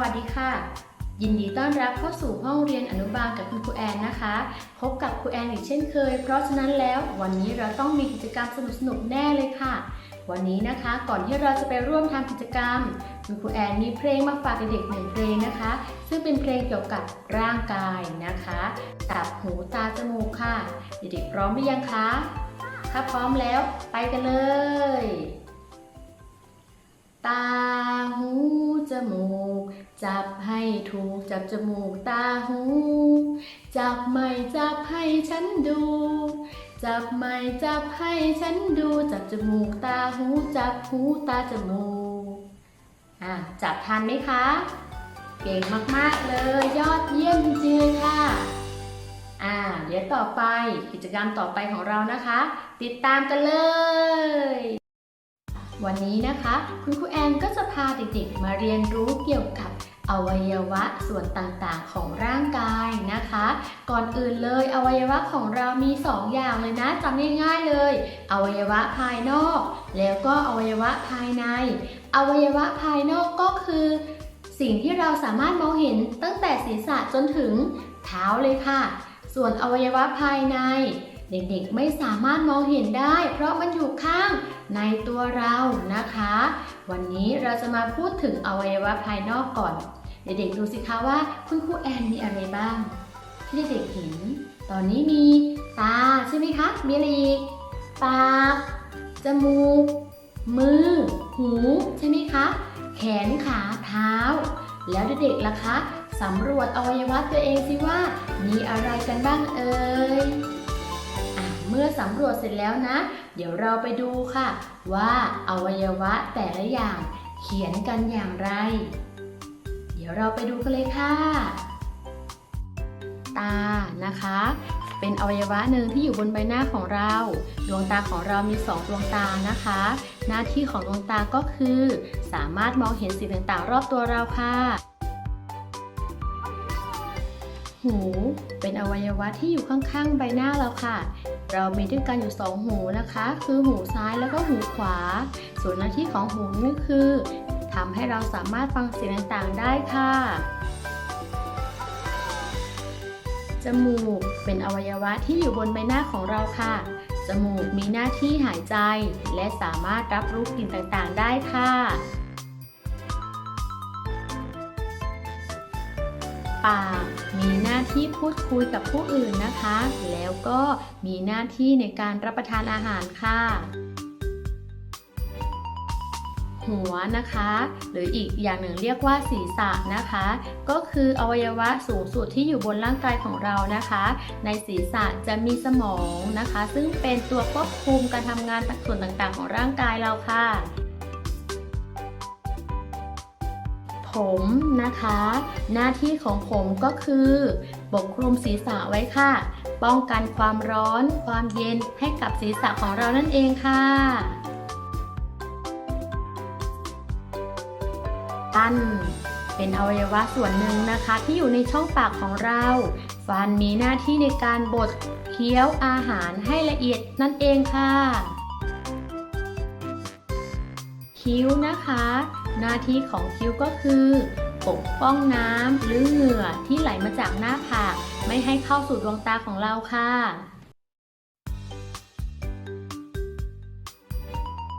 วัสดีค่ะ ยินดีต้อนรับเข้าสู่ห้องเรียนอนุบาลกับคุณครูแอนนะคะ พบกับครูแอนอีกเช่นเคย เพราะฉะนั้นแล้ววันนี้เราต้องมีกิจกรรมสนุกๆแน่เลยค่ะ วันนี้นะคะก่อนที่เราจะไปร่วมทำกิจกรรม คุณครูแอนมีเพลงมาฝากเด็กๆหนึ่งเพลงนะคะ ซึ่งเป็นเพลงเกี่ยวกับร่างกายนะคะกับหูตาจมูกค่ะ เด็กๆพร้อมหรือยังคะถ้าพร้อมแล้วไปกันเลย ตาหูจมูก จับให้ถูกจับจมูกตาหู จับไม่จับให้ฉันดู จับไม่จับให้ฉันดู จับจมูกตาหู จับหูตาจมูกอะจับทันไหมคะ เก่งมากๆเลย ยอดเยี่ยมจริงๆค่ะอ่าเดี๋ยวต่อไปกิจกรรมต่อไปของเรานะคะ ติดตามกันเลย วันนี้นะคะ คุณครูแอนก็จะพาเด็กๆมาเรียนรู้เกี่ยวกับ อวัยวะส่วนต่างๆของร่างกายนะคะ ก่อนอื่นเลยอวัยวะของเรามี 2 อย่างเลยนะจำง่ายๆเลย อวัยวะภายนอก แล้วก็อวัยวะภายใน อวัยวะภายนอกก็คือ สิ่งที่เราสามารถมองเห็นตั้งแต่ศีรษะจนถึงเท้าเลยค่ะ ส่วนอวัยวะภายในเด็กๆ ไม่สามารถมองเห็นได้ เพราะมันอยู่ข้างในตัวเรานะคะ วันนี้เราจะมาพูดถึงอวัยวะภายนอกก่อน เด็กๆดูสิคะว่าคุณครูแอนมีอะไรบ้างที่เด็กๆเห็น ตอนนี้มีตาใช่ไหมคะ มีอะไรอีกปาก จมูก มือ หูใช่ไหมคะ แขนขาเท้า แล้วเด็กๆล่ะคะสำรวจอวัยวะตัวเองสิว่า มีอะไรกันบ้างเอ่ยเมื่อสำรวจเสร็จแล้วนะ เดี๋ยวเราไปดูค่ะ ว่าอวัยวะแต่ละอย่างเขียนกันอย่างไร ยวเราไปดูกันเลยค่ะ ตานะคะ เป็นอวัยวะหนึ่งที่อยู่บนใบหน้าของเรา ดวงตาของเรามี 2 ดวงตานะคะ หน้าที่ของดวงตาก็คือ สามารถมองเห็นสิ่งต่างๆ รอบตัวเราค่ะหูเป็นอวัยวะที่อยู่ข้างๆ ใบหน้าเราค่ะ เรามีด้วยกันอยู่สองหูนะคะ คือหูซ้ายแล้วก็หูขวา ส่วนหน้าที่ของหูนี่คือ ทำให้เราสามารถฟังเสียงต่างๆได้ค่ะ จมูกเป็นอวัยวะที่อยู่บนใบหน้าของเราค่ะ จมูกมีหน้าที่หายใจ และสามารถรับรู้กลิ่นต่างๆได้ค่ะ ปากมีหน้าที่พูดคุยกับผู้อื่นนะคะ แล้วก็มีหน้าที่ในการรับประทานอาหารค่ะ หัวนะคะ หรืออีกอย่างหนึ่งเรียกว่าศีรษะนะคะ ก็คืออวัยวะสูงสุดที่อยู่บนร่างกายของเรานะคะ ในศีรษะจะมีสมองนะคะ ซึ่งเป็นตัวควบคุมการทำงานส่วนต่างๆ ของร่างกายเราค่ะ ผมนะคะ หน้าที่ของผมก็คือปกคลุมศีรษะไว้ค่ะ ป้องกันความร้อน ความเย็นให้กับศีรษะของเรานั่นเองค่ะ ฟัน เป็นอวัยวะส่วนหนึ่งนะคะ ที่อยู่ในช่องปากของเรา ฟันมีหน้าที่ในการบดเคี้ยวอาหารให้ละเอียดนั่นเองค่ะ คิ้วนะคะ หน้าที่ของคิ้วก็คือปกป้องน้ำหรือเหงื่อที่ไหลมาจากหน้าผาก ไม่ให้เข้าสู่ดวงตาของเราค่ะ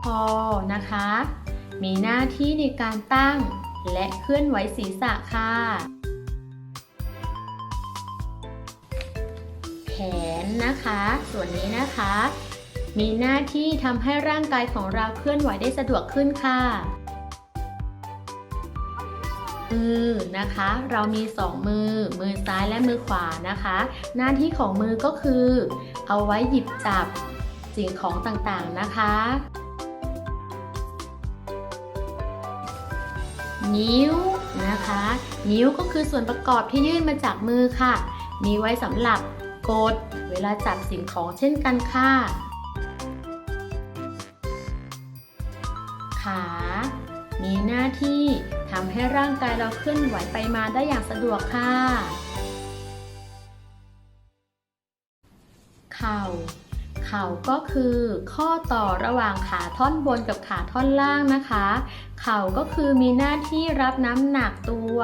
คอนะคะ มีหน้าที่ในการตั้ง และเคลื่อนไหวศีรษะค่ะ แขนนะคะ ส่วนนี้นะคะ มีหน้าที่ทำให้ร่างกายของเราเคลื่อนไหวได้สะดวกขึ้นค่ะมือนะคะ เรามีสองมือ มือซ้ายและมือขวานะคะ หน้าที่ของมือก็คือ เอาไว้หยิบจับสิ่งของต่างๆนะคะ นิ้วนะคะ นิ้วก็คือส่วนประกอบที่ยื่นมาจากมือค่ะ มีไว้สำหรับกดเวลาจับสิ่งของเช่นกันค่ะ ขา มีหน้าที่ทำให้ร่างกายเราเคลื่อนไหวไปมาได้อย่างสะดวกค่ะ เข่า ข่าข่าก็คือข้อต่อระหว่างขาท่อนบนกับขาท่อนล่างนะคะ เข่าก็คือมีหน้าที่รับน้ำหนักตัว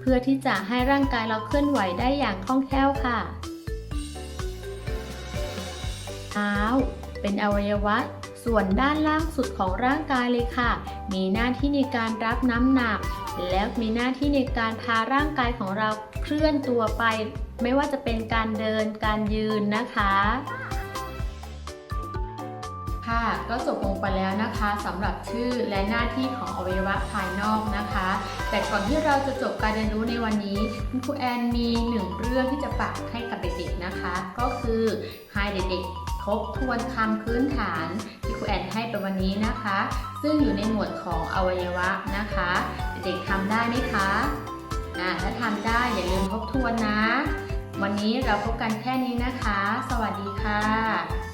เพื่อที่จะให้ร่างกายเราเคลื่อนไหวได้อย่างคล่องแคล่วค่ะเท้าเป็นอวัยวะส่วนด้านล่างสุดของร่างกายเลยค่ะ มีหน้าที่ในการรับน้ำหนัก และมีหน้าที่ในการพาร่างกายของเราเคลื่อนตัวไป ไม่ว่าจะเป็นการเดินการยืนนะคะ ค่ะก็จบลงไปแล้วนะคะสำหรับชื่อและหน้าที่ของอวัยวะภายนอกนะคะ แต่ก่อนที่เราจะจบการเรียนรู้ในวันนี้คุณครูแอนมีหนึ่งเรื่องที่จะฝากให้กับเด็กๆนะคะ ก็คือให้เด็กๆทบทวนคำพื้นฐานที่ครูแอนให้ไปวันนี้นะคะ ซึ่งอยู่ในหมวดของอวัยวะนะคะ เด็กๆทำได้ไหมคะอ่าถ้าทำได้อย่าลืมทบทวนนะ วันนี้เราพบกันแค่นี้นะคะ สวัสดีค่ะ